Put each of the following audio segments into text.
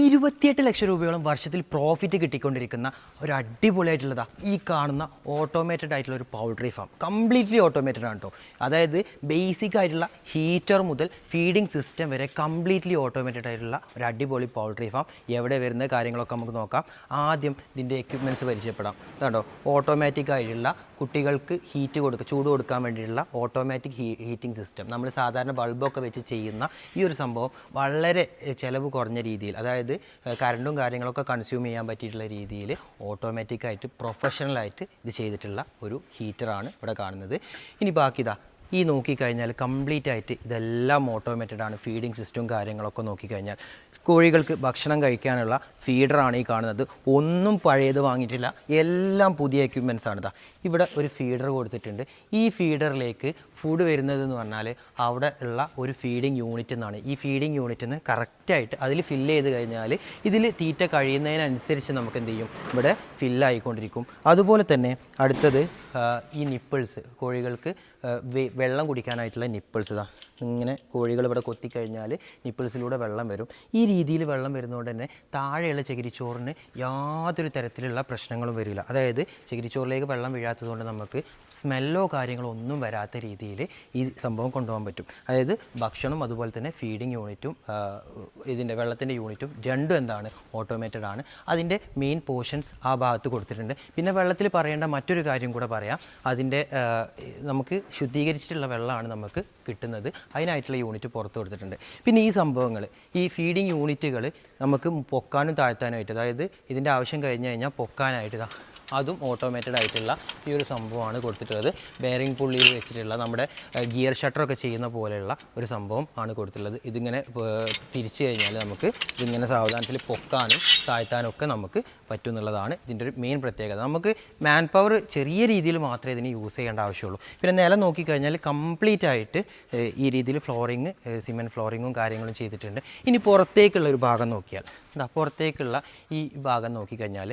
ഇരുപത്തിയെട്ട് ലക്ഷം രൂപയോളം വർഷത്തിൽ പ്രോഫിറ്റ് കിട്ടിക്കൊണ്ടിരിക്കുന്ന ഒരു അടിപൊളിയായിട്ടുള്ളതാ ഈ കാണുന്ന ഓട്ടോമേറ്റഡ് ആയിട്ടുള്ള ഒരു പൗൾട്രി ഫാം കംപ്ലീറ്റ്ലി ഓട്ടോമേറ്റഡ് ആണ് കേട്ടോ അതായത് ബേസിക് ആയിട്ടുള്ള ഹീറ്റർ മുതൽ ഫീഡിംഗ് സിസ്റ്റം വരെ കംപ്ലീറ്റ്ലി ഓട്ടോമേറ്റഡ് ആയിട്ടുള്ള ഒരു അടിപൊളി പൗൾട്രി ഫാം എവിടെ വരുന്ന കാര്യങ്ങളൊക്കെ നമുക്ക് നോക്കാം. ആദ്യം ഇതിന്റെ എക്യുപ്മെന്റ്സ് പരിചയപ്പെടാം. അതാണ്ടോ ഓട്ടോമാറ്റിക് ആയിട്ടുള്ള കുട്ടികൾക്ക് ഹീറ്റ് കൊടുക്കുക ചൂട് കൊടുക്കാൻ വേണ്ടിയിട്ടുള്ള ഓട്ടോമാറ്റിക് ഹീറ്റിംഗ് സിസ്റ്റം നമ്മൾ സാധാരണ ബൾബൊക്കെ വെച്ച് ചെയ്യുന്ന ഈ ഒരു സംഭവം വളരെ ചിലവ് കുറഞ്ഞ രീതിയിൽ അതായത് കറണ്ടും കാര്യങ്ങളൊക്കെ കൺസ്യൂം ചെയ്യാൻ പറ്റിയിട്ടുള്ള രീതിയിൽ ഓട്ടോമാറ്റിക്കായിട്ട് പ്രൊഫഷണലായിട്ട് ഇത് ചെയ്തിട്ടുള്ള ഒരു ഹീറ്ററാണ് ഇവിടെ കാണുന്നത്. ഇനി ബാക്കി ഇതാ ഈ നോക്കിക്കഴിഞ്ഞാൽ കംപ്ലീറ്റ് ആയിട്ട് ഇതെല്ലാം ഓട്ടോമേറ്റഡ് ആണ്. ഫീഡിംഗ് സിസ്റ്റവും കാര്യങ്ങളൊക്കെ നോക്കിക്കഴിഞ്ഞാൽ കോഴികൾക്ക് ഭക്ഷണം കഴിക്കാനുള്ള ഫീഡറാണ് ഈ കാണുന്നത്. ഒന്നും പഴയത് വാങ്ങിയിട്ടില്ല. എല്ലാം പുതിയ എക്യുപ്മെന്റ്സ് ആണ് ഇവിടെ ഒരു ഫീഡർ കൊടുത്തിട്ടുണ്ട്. ഈ ഫീഡറിലേക്ക് ഫുഡ് വരുന്നത് എന്ന് പറഞ്ഞാൽ അവിടെ ഉള്ള ഒരു ഫീഡിങ് യൂണിറ്റ് എന്നാണ്. ഈ ഫീഡിങ് യൂണിറ്റിൽ നിന്ന് കറക്റ്റായിട്ട് അതിൽ ഫില്ല് ചെയ്ത് കഴിഞ്ഞാൽ ഇതിൽ തീറ്റ കഴിയുന്നതിനനുസരിച്ച് നമുക്ക് എന്ത് ചെയ്യും? ഇവിടെ ഫില്ലായിക്കൊണ്ടിരിക്കും അതുപോലെ തന്നെ അടുത്തത് ഈ നിപ്പിൾസ് കോഴികൾക്ക് വെള്ളം കുടിക്കാനായിട്ടുള്ള നിപ്പിൾസ് ഇതാ. ഇങ്ങനെ കോഴികൾ ഇവിടെ കൊത്തിക്കഴിഞ്ഞാൽ നിപ്പിൾസിലൂടെ വെള്ളം വരും. ഈ രീതിയിൽ വെള്ളം വരുന്നതുകൊണ്ട് തന്നെ താഴെയുള്ള ചകിരിച്ചോറിന് യാതൊരു തരത്തിലുള്ള പ്രശ്നങ്ങളും വരില്ല. അതായത് ചകിരിച്ചോറിലേക്ക് വെള്ളം വീഴാത്തതുകൊണ്ട് നമുക്ക് സ്മെല്ലോ കാര്യങ്ങളോ ഒന്നും വരാത്ത രീതിയിൽ ഈ സംഭവം കൊണ്ടുപോകാൻ പറ്റും. അതായത് ഭക്ഷണം അതുപോലെ തന്നെ ഫീഡിങ് യൂണിറ്റും ഇതിന്റെ വെള്ളത്തിന്റെ യൂണിറ്റും രണ്ടും എന്താണ്? ഓട്ടോമേറ്റഡ് ആണ്. അതിന്റെ മെയിൻ പോർഷൻസ് ആ ഭാഗത്ത് കൊടുത്തിട്ടുണ്ട്. പിന്നെ വെള്ളത്തിൽ പറയേണ്ട മറ്റൊരു കാര്യം കൂടെ പറയാം. അതിന്റെ നമുക്ക് ശുദ്ധീകരിച്ചിട്ടുള്ള വെള്ളമാണ് നമുക്ക് കിട്ടുന്നത്. അതിനായിട്ടുള്ള യൂണിറ്റ് പുറത്ത് കൊടുത്തിട്ടുണ്ട്. പിന്നെ ഈ സംഭവങ്ങൾ ഈ ഫീഡിങ് യൂണിറ്റുകൾ നമുക്ക് പൊക്കാനും താഴ്ത്താനായിട്ട് അതായത് ഇതിന്റെ ആവശ്യം കഴിഞ്ഞ് കഴിഞ്ഞാൽ പൊക്കാനായിട്ട് അതും ഓട്ടോമേറ്റഡ് ആയിട്ടുള്ള ഈ ഒരു സംഭവമാണ് കൊടുത്തിട്ടുള്ളത്. ബെയറിംഗ് പുള്ളിയിൽ വെച്ചിട്ടുള്ള നമ്മുടെ ഗിയർ ഷട്ടറൊക്കെ ചെയ്യുന്ന പോലെയുള്ള ഒരു സംഭവം ആണ് കൊടുത്തിട്ടുള്ളത്. ഇതിങ്ങനെ തിരിച്ചു കഴിഞ്ഞാൽ നമുക്ക് ഇതിങ്ങനെ സാവധാനത്തിൽ പൊക്കാനും താഴ്ത്താനും ഒക്കെ നമുക്ക് പറ്റും എന്നുള്ളതാണ് ഇതിന്റെ ഒരു മെയിൻ പ്രത്യേകത. നമുക്ക് മാൻ പവർ ചെറിയ രീതിയിൽ മാത്രമേ ഇതിന് യൂസ് ചെയ്യേണ്ട ആവശ്യമുള്ളൂ. പിന്നെ നിലം നോക്കിക്കഴിഞ്ഞാൽ കംപ്ലീറ്റ് ആയിട്ട് ഈ രീതിയിൽ ഫ്ലോറിങ് സിമെന്റ് ഫ്ലോറിങ്ങും കാര്യങ്ങളും ചെയ്തിട്ടുണ്ട്. ഇനി പുറത്തേക്കുള്ള ഒരു ഭാഗം നോക്കിയാൽ എന്താ പുറത്തേക്കുള്ള ഈ ഭാഗം നോക്കിക്കഴിഞ്ഞാൽ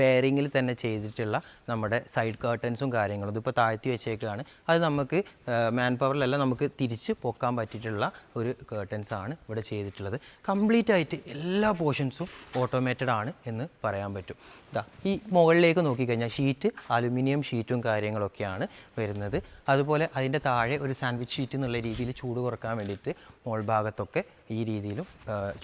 ബെയറിങ്ങിൽ തന്നെ ചെയ്തിട്ടുള്ള നമ്മുടെ സൈഡ് കേർട്ടൻസും കാര്യങ്ങളും ഇതിപ്പോൾ താഴ്ത്തി വെച്ചേക്കാണ്. അത് നമുക്ക് മാൻ പവറിലല്ല നമുക്ക് തിരിച്ച് പൊക്കാൻ പറ്റിയിട്ടുള്ള ഒരു കേർട്ടൻസ് ആണ് ഇവിടെ ചെയ്തിട്ടുള്ളത്. കംപ്ലീറ്റ് ആയിട്ട് എല്ലാ പോർഷൻസും ഓട്ടോമേറ്റഡ് ആണ് എന്ന് പറയാൻ പറ്റും. ഇതാ ഈ മുകളിലേക്ക് നോക്കിക്കഴിഞ്ഞാൽ ഷീറ്റ് അലുമിനിയം ഷീറ്റും കാര്യങ്ങളൊക്കെയാണ് വരുന്നത്. അതുപോലെ അതിന്റെ താഴെ ഒരു സാൻഡ്വിച്ച് ഷീറ്റ് എന്നുള്ള രീതിയിൽ ചൂട് കുറയ്ക്കാൻ വേണ്ടിയിട്ട് മോൾ ഭാഗത്തൊക്കെ ഈ രീതിയിലും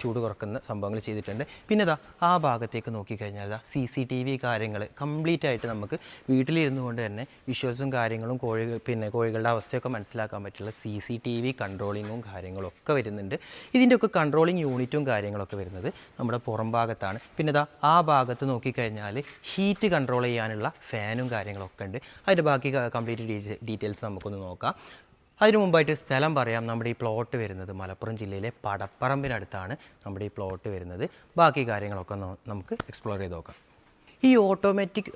ചൂട് കുറക്കുന്ന സംഭവങ്ങൾ ചെയ്തിട്ടുണ്ട്. പിന്നെ ഇതാ ആ ഭാഗത്തേക്ക് നോക്കിക്കഴിഞ്ഞാൽ ഇതാ സി സി ടി വി കാര്യങ്ങൾ കംപ്ലീറ്റ് ആയിട്ട് നമുക്ക് വീട്ടിലിരുന്നു കൊണ്ട് തന്നെ വിഷ്വൽസും കാര്യങ്ങളും കോഴി പിന്നെ കോഴികളുടെ അവസ്ഥയൊക്കെ മനസ്സിലാക്കാൻ പറ്റുള്ള സി സി ടി വി കൺട്രോളിങ്ങും കാര്യങ്ങളും ഒക്കെ വരുന്നുണ്ട്. ഇതിന്റെയൊക്കെ കൺട്രോളിങ് യൂണിറ്റും കാര്യങ്ങളൊക്കെ വരുന്നത് നമ്മുടെ പുറം ഭാഗത്താണ്. പിന്നെ ഇതാ ആ ഭാഗത്ത് നോക്കിക്കഴിഞ്ഞാൽ ഹീറ്റ് കൺട്രോൾ ചെയ്യാനുള്ള ഫാനും കാര്യങ്ങളൊക്കെ ഉണ്ട്. അതിന്റെ ബാക്കി കംപ്ലീറ്റ് ഡീറ്റെയിൽസ് നമുക്കൊന്ന് നോക്കാം. അതിനു മുമ്പായിട്ട് സ്ഥലം പറയാം. നമ്മുടെ ഈ പ്ലോട്ട് വരുന്നത് മലപ്പുറം ജില്ലയിലെ പടപ്പറമ്പിനടുത്താണ് നമ്മുടെ ഈ പ്ലോട്ട് വരുന്നത്. ബാക്കി കാര്യങ്ങളൊക്കെ നമുക്ക് എക്സ്പ്ലോർ ചെയ്ത് നോക്കാം. ഈ ഓട്ടോമാറ്റിക്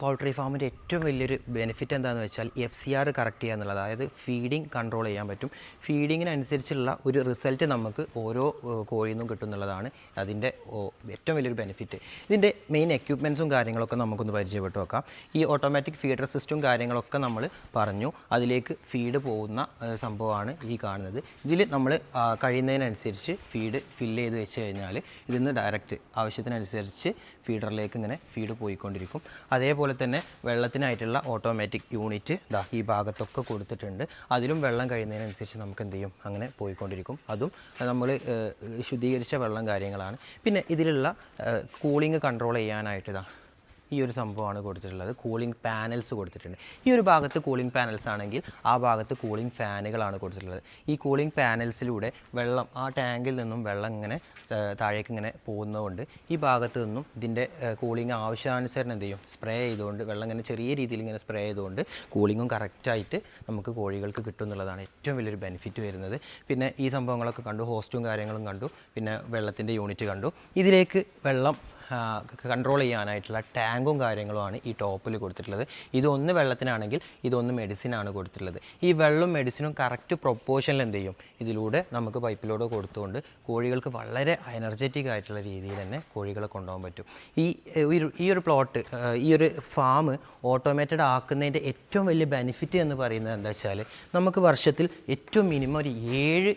പൗൾട്രി ഫാമിന്റെ ഏറ്റവും വലിയൊരു ബെനിഫിറ്റ് എന്താണെന്ന് വെച്ചാൽ എഫ് സി ആർ കറക്റ്റ് ചെയ്യുക എന്നുള്ളത്. അതായത് ഫീഡിങ് കൺട്രോൾ ചെയ്യാൻ പറ്റും. ഫീഡിങ്ങിനനുസരിച്ചുള്ള ഒരു റിസൾട്ട് നമുക്ക് ഓരോ കോഴിയിൽ നിന്നും കിട്ടുന്നുള്ളതാണ് അതിന്റെ ഏറ്റവും വലിയൊരു ബെനിഫിറ്റ് ഇതിന്റെ മെയിൻ എക്യുപ്മെൻസും കാര്യങ്ങളൊക്കെ നമുക്കൊന്ന് പരിചയപ്പെട്ട് വെക്കാം ഈ ഓട്ടോമാറ്റിക് ഫീഡർ സിസ്റ്റവും കാര്യങ്ങളൊക്കെ നമ്മൾ പറഞ്ഞു. അതിലേക്ക് ഫീഡ് പോകുന്ന സംഭവമാണ് ഈ കാണുന്നത്. ഇതിൽ നമ്മൾ കഴിയുന്നതിനനുസരിച്ച് ഫീഡ് ഫില്ല് ചെയ്ത് വെച്ച് കഴിഞ്ഞാൽ ഇതിൽ നിന്ന് ഡയറക്റ്റ് ആവശ്യത്തിനനുസരിച്ച് ഫീഡറിലേക്ക് ഇങ്ങനെ ഫീഡ് പോയിക്കൊണ്ടിരിക്കും. അതേപോലെ തന്നെ വെള്ളത്തിനായിട്ടുള്ള ഓട്ടോമാറ്റിക് യൂണിറ്റ് ദാ ഈ ഭാഗത്തൊക്കെ കൊടുത്തിട്ടുണ്ട്. അതിലും വെള്ളം കഴിയുന്നതിനനുസരിച്ച് നമുക്ക് എന്ത് ചെയ്യും? അങ്ങനെ പോയിക്കൊണ്ടിരിക്കും. അതും നമ്മൾ ശുദ്ധീകരിച്ച വെള്ളം കാര്യങ്ങളാണ്. പിന്നെ ഇതിലുള്ള കൂളിംഗ് കൺട്രോൾ ചെയ്യാനായിട്ട് ഇതാ ഈ ഒരു സംഭവമാണ് കൊടുത്തിട്ടുള്ളത്. കൂളിംഗ് പാനൽസ് കൊടുത്തിട്ടുണ്ട്. ഈ ഒരു ഭാഗത്ത് കൂളിംഗ് പാനൽസ് ആണെങ്കിൽ ആ ഭാഗത്ത് കൂളിംഗ് ഫാനുകളാണ് കൊടുത്തിട്ടുള്ളത്. ഈ കൂളിംഗ് പാനൽസിലൂടെ വെള്ളം ആ ടാങ്കിൽ നിന്നും വെള്ളം ഇങ്ങനെ താഴേക്ക് ഇങ്ങനെ പോകുന്നതുകൊണ്ട് ഈ ഭാഗത്ത് നിന്നും ഇതിന്റെ കൂളിംഗ് ആവശ്യാനുസരണം എന്ത് ചെയ്യും? സ്പ്രേ ചെയ്തുകൊണ്ട് വെള്ളം ഇങ്ങനെ ചെറിയ രീതിയിൽ ഇങ്ങനെ സ്പ്രേ ചെയ്തുകൊണ്ട് കൂളിങ്ങും കറക്റ്റായിട്ട് നമുക്ക് കോഴികൾക്ക് കിട്ടും എന്നുള്ളതാണ് ഏറ്റവും വലിയൊരു ബെനിഫിറ്റ് വരുന്നത്. പിന്നെ ഈ സംഭവങ്ങളൊക്കെ കണ്ടു ഹോസ്റ്റും കാര്യങ്ങളും കണ്ടു പിന്നെ വെള്ളത്തിന്റെ യൂണിറ്റ് കണ്ടു. ഇതിലേക്ക് വെള്ളം കൺട്രോൾ ചെയ്യാനായിട്ടുള്ള ടാങ്കും കാര്യങ്ങളുമാണ് ഈ ടോപ്പിൽ കൊടുത്തിട്ടുള്ളത്. ഇതൊന്ന് വെള്ളത്തിനാണെങ്കിൽ ഇതൊന്ന് മെഡിസിനാണ് കൊടുത്തിട്ടുള്ളത്. ഈ വെള്ളവും മെഡിസിനും കറക്റ്റ് പ്രൊപ്പോർഷനിൽ എന്ത് ചെയ്യും? ഇതിലൂടെ നമുക്ക് പൈപ്പിലൂടെ കൊടുത്തുകൊണ്ട് കോഴികൾക്ക് വളരെ എനർജറ്റിക് ആയിട്ടുള്ള രീതിയിൽ തന്നെ കോഴികളെ കൊണ്ടുപോകാൻ പറ്റും. ഈ ഈ ഒരു പ്ലോട്ട് ഈ ഒരു ഫാം ഓട്ടോമേറ്റഡ് ആക്കുന്നതിന്റെ ഏറ്റവും വലിയ ബെനിഫിറ്റ് എന്ന് പറയുന്നത് എന്താ വെച്ചാൽ നമുക്ക് വർഷത്തിൽ ഏറ്റവും മിനിമം ഒരു ഏഴ്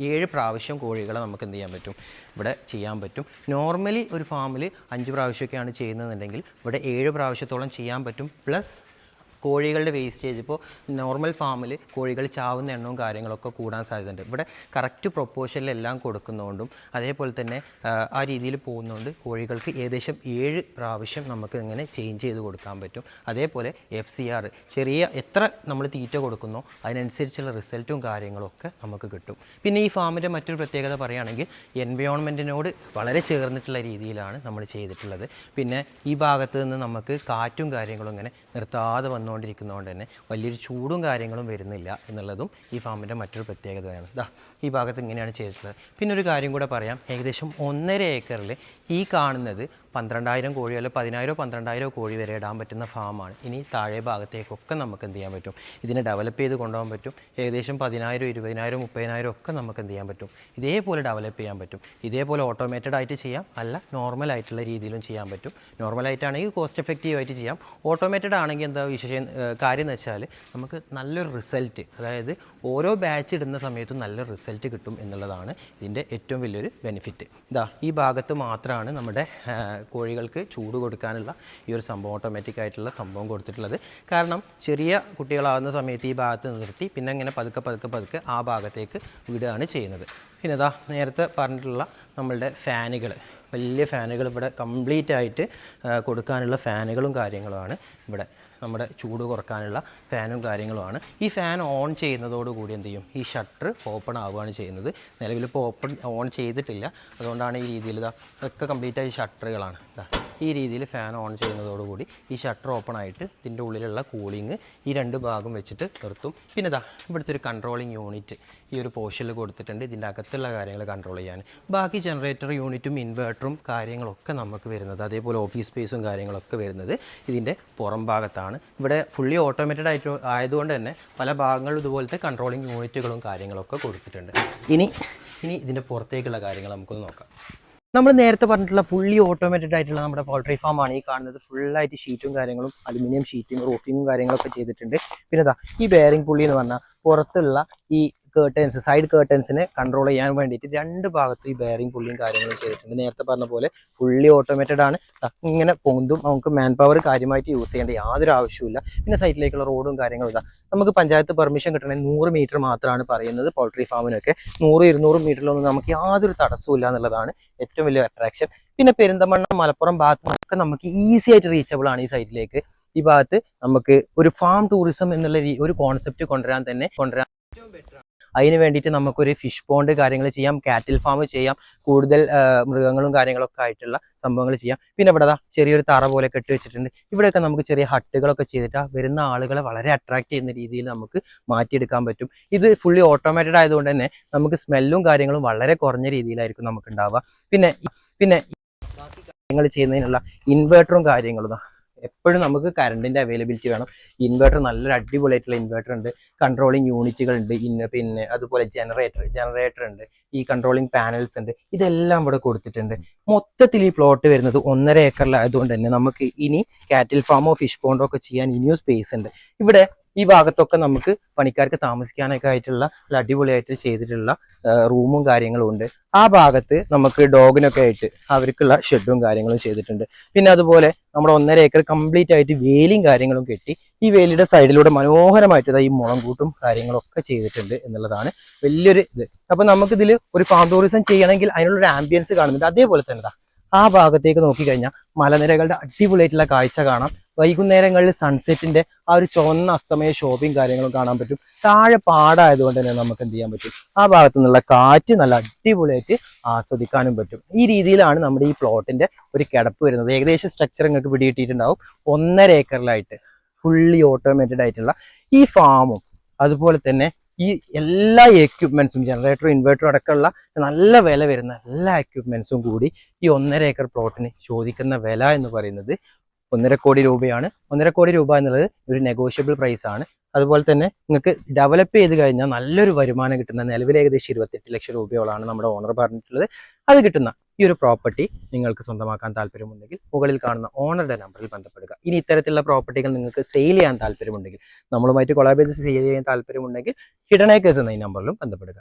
ഏഴ് പ്രാവശ്യം കോഴികളെ നമുക്ക് എന്ത് ചെയ്യാൻ പറ്റും? ഇവിടെ ചെയ്യാൻ പറ്റും. നോർമലി ഒരു ഫാമിൽ അഞ്ച് പ്രാവശ്യമൊക്കെയാണ് ചെയ്യുന്നതെന്നുണ്ടെങ്കിൽ ഇവിടെ ഏഴ് പ്രാവശ്യത്തോളം ചെയ്യാൻ പറ്റും. പ്ലസ് കോഴികളുടെ വേസ്റ്റേജ് ഇപ്പോൾ നോർമൽ ഫാമിൽ കോഴികൾ ചാവുന്ന എണ്ണവും കാര്യങ്ങളൊക്കെ കൂടാൻ സാധ്യതയുണ്ട്. ഇവിടെ കറക്റ്റ് പ്രൊപ്പോഷനിലെല്ലാം കൊടുക്കുന്നതുകൊണ്ടും അതേപോലെ തന്നെ ആ, രീതിയിൽ പോകുന്നതുകൊണ്ട് കോഴികൾക്ക് ഏകദേശം ഏഴ് പ്രാവശ്യം നമുക്ക് ഇങ്ങനെ ചേഞ്ച് ചെയ്ത് കൊടുക്കാൻ പറ്റും. അതേപോലെ എഫ് സി ആർ ചെറിയ എത്ര നമ്മൾ തീറ്റ കൊടുക്കുന്നോ അതിനനുസരിച്ചുള്ള റിസൾട്ടും കാര്യങ്ങളൊക്കെ നമുക്ക് കിട്ടും. പിന്നെ ഈ ഫാമിന്റെ മറ്റൊരു പ്രത്യേകത പറയുകയാണെങ്കിൽ എൻവയോൺമെന്റിനോട് വളരെ ചേർന്നിട്ടുള്ള രീതിയിലാണ് നമ്മൾ ചെയ്തിട്ടുള്ളത്. പിന്നെ ഈ ഭാഗത്ത് നിന്ന് നമുക്ക് കാറ്റും കാര്യങ്ങളും ഇങ്ങനെ നിർത്താതെ വന്നുകൊണ്ടിരിക്കുന്നതുകൊണ്ട് തന്നെ വലിയൊരു ചൂടും കാര്യങ്ങളും വരുന്നില്ല എന്നുള്ളതും ഈ ഫാമിന്റെ മറ്റൊരു പ്രത്യേകതയാണ്. ദാ ഈ ഭാഗത്ത് ഇങ്ങനെയാണ് ചെയ്തിട്ടുള്ളത്. പിന്നെ ഒരു കാര്യം കൂടെ പറയാം. ഏകദേശം ഒന്നര ഏക്കറിൽ ഈ കാണുന്നത് പന്ത്രണ്ടായിരം കോഴി അല്ലെങ്കിൽ പതിനായിരോ പന്ത്രണ്ടായിരോ കോഴി വരെ ഇടാൻ പറ്റുന്ന ഫാമാണ്. ഇനി താഴെ ഭാഗത്തേക്കൊക്കെ നമുക്ക് എന്ത് ചെയ്യാൻ പറ്റും? ഇതിനെ ഡെവലപ്പ് ചെയ്ത് കൊണ്ടുപോകാൻ പറ്റും. ഏകദേശം പതിനായിരം ഇരുപതിനായിരം മുപ്പതിനായിരം ഒക്കെ നമുക്ക് എന്ത് ചെയ്യാൻ പറ്റും? ഇതേപോലെ ഡെവലപ്പ് ചെയ്യാൻ പറ്റും. ഇതേപോലെ ഓട്ടോമേറ്റഡ് ആയിട്ട് ചെയ്യാം. അല്ല നോർമൽ ആയിട്ടുള്ള രീതിയിലും ചെയ്യാൻ പറ്റും. നോർമൽ ആയിട്ടാണെങ്കിൽ കോസ്റ്റ് എഫക്റ്റീവ് ആയിട്ട് ചെയ്യാം. ഓട്ടോമേറ്റഡ് ആണെങ്കിൽ എന്താ വിശേഷം കാര്യം എന്ന് വെച്ചാൽ നമുക്ക് നല്ലൊരു റിസൾട്ട് അതായത് ഓരോ ബാച്ച് ഇടുന്ന സമയത്തും നല്ല റിസൾട്ട് കിട്ടും എന്നുള്ളതാണ് ഇതിന്റെ ഏറ്റവും വലിയൊരു ബെനിഫിറ്റ് ഇതാ ഈ ഭാഗത്ത് മാത്രമാണ് നമ്മുടെ കോഴികൾക്ക് ചൂട് കൊടുക്കാനുള്ള ഈ ഒരു സംഭവം ഓട്ടോമാറ്റിക് ആയിട്ടുള്ള സംഭവം കൊടുത്തിട്ടുള്ളത്. കാരണം ചെറിയ കുട്ടികളാകുന്ന സമയത്ത് ഈ ഭാഗത്ത് നിർത്തി പിന്നെ ഇങ്ങനെ പതുക്കെ പതുക്കെ പതുക്കെ ആ ഭാഗത്തേക്ക് വിടുകയാണ് ചെയ്യുന്നത്. പിന്നെ ഇതാ നേരത്തെ പറഞ്ഞിട്ടുള്ള നമ്മളുടെ ഫാനുകൾ വലിയ ഫാനുകൾ ഇവിടെ കംപ്ലീറ്റ് ആയിട്ട് കൊടുക്കാനുള്ള ഫാനുകളും കാര്യങ്ങളുമാണ് ഇവിടെ. നമ്മുടെ ചൂട് കുറക്കാനുള്ള ഫാനും കാര്യങ്ങളുമാണ്. ഈ ഫാൻ ഓൺ ചെയ്യുന്നതോടുകൂടി എന്ത് ചെയ്യും? ഈ ഷട്ടർ ഓപ്പൺ ആവുകയാണ് ചെയ്യുന്നത്. നിലവിലിപ്പോൾ ഓപ്പൺ ഓൺ ചെയ്തിട്ടില്ല. അതുകൊണ്ടാണ് ഈ രീതിയിൽ ഇതാ ഇതൊക്കെ കംപ്ലീറ്റ് ആയി ഷട്ടറുകളാണ്. ഇതാ ഈ രീതിയിൽ ഫാൻ ഓൺ ചെയ്യുന്നതോടുകൂടി ഈ ഷട്ടർ ഓപ്പൺ ആയിട്ട് ഇതിന്റെ ഉള്ളിലുള്ള കൂളിങ് ഈ രണ്ട് ഭാഗം വെച്ചിട്ട് നിർത്തും. പിന്നെ ഇതാ ഇവിടുത്തെ ഒരു കൺട്രോളിങ് യൂണിറ്റ് ഈ ഒരു പോർഷനിൽ കൊടുത്തിട്ടുണ്ട്. ഇതിന്റെ അകത്തുള്ള കാര്യങ്ങൾ കൺട്രോൾ ചെയ്യാൻ. ബാക്കി ജനറേറ്റർ യൂണിറ്റും ഇൻവേർട്ടറും കാര്യങ്ങളൊക്കെ നമുക്ക് വരുന്നത്. അതേപോലെ ഓഫീസ് സ്പേസും കാര്യങ്ങളൊക്കെ വരുന്നത് ഇതിന്റെ പുറം ഭാഗത്താണ്. ഇവിടെ ഫുള്ളി ഓട്ടോമേറ്റഡ് ആയിട്ട് ആയതുകൊണ്ട് തന്നെ പല ഭാഗങ്ങളും ഇതുപോലത്തെ കൺട്രോളിങ് യൂണിറ്റുകളും കാര്യങ്ങളൊക്കെ കൊടുത്തിട്ടുണ്ട്. ഇനി ഇനി ഇതിന്റെ പുറത്തേക്കുള്ള കാര്യങ്ങൾ നമുക്കൊന്ന് നോക്കാം. നമ്മൾ നേരത്തെ പറഞ്ഞിട്ടുള്ള ഫുള്ളി ഓട്ടോമേറ്റഡ് ആയിട്ടുള്ള നമ്മുടെ പോൾട്രി ഫാം ആണ് ഈ കാണുന്നത്. ഫുള്ളായിട്ട് ഷീറ്റും കാര്യങ്ങളും അലുമിനിയം ഷീറ്റും റൂഫിങ്ങും കാര്യങ്ങളൊക്കെ ചെയ്തിട്ടുണ്ട്. പിന്നെ ഈ ബെയറിംഗ് പുള്ളി എന്ന് പറഞ്ഞാൽ പുറത്തുള്ള ഈ കേർട്ടൻസ് സൈഡ് കേർട്ടൻസിനെ കൺട്രോൾ ചെയ്യാൻ വേണ്ടിയിട്ട് രണ്ട് ഭാഗത്തും ഈ ബെയറിംഗ് പുള്ളിയും കാര്യങ്ങളും ചെയ്തിട്ടുണ്ട്. നേരത്തെ പറഞ്ഞ പോലെ ഫുള്ളി ഓട്ടോമേറ്റഡ് ആണ്. ഇങ്ങനെ പൊന്തും നമുക്ക് മാൻ പവർ കാര്യമായിട്ട് യൂസ് ചെയ്യേണ്ട യാതൊരു ആവശ്യമില്ല പിന്നെ സൈറ്റിലേക്കുള്ള റോഡും കാര്യങ്ങളും ഇതാ. നമുക്ക് പഞ്ചായത്ത് പെർമിഷൻ കിട്ടണമെങ്കിൽ നൂറ് മീറ്റർ മാത്രമാണ് പറയുന്നത് പോൾട്രി ഫാമിനൊക്കെ നൂറ് ഇരുന്നൂറ് മീറ്ററിലൊന്നും നമുക്ക് യാതൊരു തടസ്സവും ഇല്ല എന്നുള്ളതാണ് ഏറ്റവും വലിയ അട്രാക്ഷൻ പിന്നെ പെരിന്തമണ്ണ മലപ്പുറം ഭാഗത്തൊക്കെ നമുക്ക് ഈസി ആയിട്ട് റീച്ചബിൾ ആണ് ഈ സൈറ്റിലേക്ക് ഈ ഭാഗത്ത് നമുക്ക് ഒരു ഫാം ടൂറിസം എന്നുള്ള ഒരു കോൺസെപ്റ്റ് കൊണ്ടുവരാൻ തന്നെ കൊണ്ടുവരാൻ അതിന് വേണ്ടിയിട്ട് നമുക്കൊരു ഫിഷ് പോണ്ട് കാര്യങ്ങൾ ചെയ്യാം കാറ്റിൽ ഫാം ചെയ്യാം കൂടുതൽ മൃഗങ്ങളും കാര്യങ്ങളൊക്കെ ആയിട്ടുള്ള സംഭവങ്ങൾ ചെയ്യാം. പിന്നെ ഇവിടെ ചെറിയൊരു തറ പോലെ കെട്ടി വെച്ചിട്ടുണ്ട്. ഇവിടെയൊക്കെ നമുക്ക് ചെറിയ ഹട്ടുകളൊക്കെ ചെയ്തിട്ട് വരുന്ന ആളുകളെ വളരെ അട്രാക്ട് ചെയ്യുന്ന രീതിയിൽ നമുക്ക് മാറ്റിയെടുക്കാൻ പറ്റും. ഇത് ഫുള്ളി ഓട്ടോമാറ്റഡ് ആയതുകൊണ്ട് തന്നെ നമുക്ക് സ്മെല്ലും കാര്യങ്ങളും വളരെ കുറഞ്ഞ രീതിയിലായിരിക്കും നമുക്ക് ഉണ്ടാവുക പിന്നെ പിന്നെ കാര്യങ്ങൾ ചെയ്യുന്നതിനുള്ള ഇൻവേർട്ടറും കാര്യങ്ങളും എപ്പോഴും നമുക്ക് കറണ്ടിന്റെ അവൈലബിലിറ്റി വേണം. ഇൻവേർട്ടർ നല്ലൊരു അടിപൊളിയായിട്ടുള്ള ഇൻവെർട്ടർ ഉണ്ട്. കൺട്രോളിങ് യൂണിറ്റുകൾ ഉണ്ട്. പിന്നെ അതുപോലെ ജനറേറ്റർ ജനറേറ്റർ ഉണ്ട്. ഈ കൺട്രോളിങ് പാനൽസ് ഉണ്ട്. ഇതെല്ലാം ഇവിടെ കൊടുത്തിട്ടുണ്ട്. മൊത്തത്തിൽ ഈ പ്ലോട്ട് വരുന്നത് ഒന്നര ഏക്കറിലായതുകൊണ്ട് തന്നെ നമുക്ക് ഇനി കാറ്റിൽ ഫാമോ ഫിഷ് പോണ്ടോ ഒക്കെ ചെയ്യാൻ ഇനിയും സ്പേസ് ഉണ്ട്. ഇവിടെ ഈ ഭാഗത്തൊക്കെ നമുക്ക് പണിക്കാർക്ക് താമസിക്കാനൊക്കെ ആയിട്ടുള്ള അടിപൊളിയായിട്ട് ചെയ്തിട്ടുള്ള റൂമും കാര്യങ്ങളും ഉണ്ട്. ആ ഭാഗത്ത് നമുക്ക് ഡോഗിനൊക്കെ ആയിട്ട് അവർക്കുള്ള ഷെഡും കാര്യങ്ങളും ചെയ്തിട്ടുണ്ട്. പിന്നെ അതുപോലെ നമ്മുടെ ഒന്നര ഏക്കർ കംപ്ലീറ്റ് ആയിട്ട് വേലിയും കാര്യങ്ങളും കെട്ടി ഈ വേലിയുടെ സൈഡിലൂടെ മനോഹരമായിട്ട് ഈ ഈ മുളങ്കൂട്ടും കാര്യങ്ങളൊക്കെ ചെയ്തിട്ടുണ്ട് എന്നുള്ളതാണ് വലിയൊരു ഇത്. അപ്പൊ നമുക്കിതിൽ ഒരു ഫാം ടൂറിസം ചെയ്യണമെങ്കിൽ അതിനുള്ളൊരു ആംബിയൻസ് കാണുന്നുണ്ട്. അതേപോലെ തന്നെ ആ ഭാഗത്തേക്ക് നോക്കിക്കഴിഞ്ഞാൽ മലനിരകളുടെ അടിപൊളിയായിട്ടുള്ള കാഴ്ച കാണാം. വൈകുന്നേരങ്ങളിൽ സൺസെറ്റിന്റെ ആ ഒരു ചുവന്ന അസ്തമയ ഷോപ്പിംഗ് കാര്യങ്ങളും കാണാൻ പറ്റും. താഴെ പാടായതുകൊണ്ട് തന്നെ നമുക്ക് എന്ത് ചെയ്യാൻ പറ്റും? ആ ഭാഗത്തു നിന്നുള്ള കാറ്റ് നല്ല അടിപൊളിയായിട്ട് ആസ്വദിക്കാനും പറ്റും. ഈ രീതിയിലാണ് നമ്മുടെ ഈ പ്ലോട്ടിന്റെ ഒരു കിടപ്പ് വരുന്നത്. ഏകദേശം സ്ട്രക്ചർ നിങ്ങൾക്ക് പിടികിട്ടിയിട്ടുണ്ടാവും. ഒന്നര ഏക്കറിലായിട്ട് ഫുള്ളി ഓട്ടോമേറ്റഡ് ആയിട്ടുള്ള ഈ ഫാമും അതുപോലെ തന്നെ ഈ എല്ലാ എക്യുപ്മെന്റ്സും ജനറേറ്ററും ഇൻവേർട്ടറും അടക്കമുള്ള നല്ല വില വരുന്ന എല്ലാ എക്യുപ്മെന്റ്സും കൂടി ഈ ഒന്നര ഏക്കർ പ്ലോട്ടിന് ചോദിക്കുന്ന വില എന്ന് പറയുന്നത് ഒന്നര കോടി രൂപയാണ്. ഒന്നര കോടി രൂപ എന്നുള്ളത് ഒരു നെഗോഷ്യബിൾ പ്രൈസ് ആണ്. അതുപോലെ തന്നെ നിങ്ങൾക്ക് ഡെവലപ്പ് ചെയ്ത് കഴിഞ്ഞാൽ നല്ലൊരു വരുമാനം കിട്ടുന്ന നിലവിൽ ഏകദേശം ഇരുപത്തെട്ട് ലക്ഷം രൂപയോളാണ് നമ്മുടെ ഓണർ പറഞ്ഞിട്ടുള്ളത്. അത് കിട്ടുന്ന ഈ ഒരു പ്രോപ്പർട്ടി നിങ്ങൾക്ക് സ്വന്തമാക്കാൻ താല്പര്യമുണ്ടെങ്കിൽ മുകളിൽ കാണുന്ന ഓണറുടെ നമ്പറിൽ ബന്ധപ്പെടുക. ഇനി ഇത്തരത്തിലുള്ള പ്രോപ്പർട്ടികൾ നിങ്ങൾക്ക് സെയിൽ ചെയ്യാൻ താല്പര്യമുണ്ടെങ്കിൽ നമ്മളുമായിട്ട് കൊളാബ് ചെയ്ത് സെയിൽ ചെയ്യാൻ താല്പര്യമുണ്ടെങ്കിൽ ഹിഡനേക്കേഴ്സ് എന്ന ഈ നമ്പറിലും ബന്ധപ്പെടുക.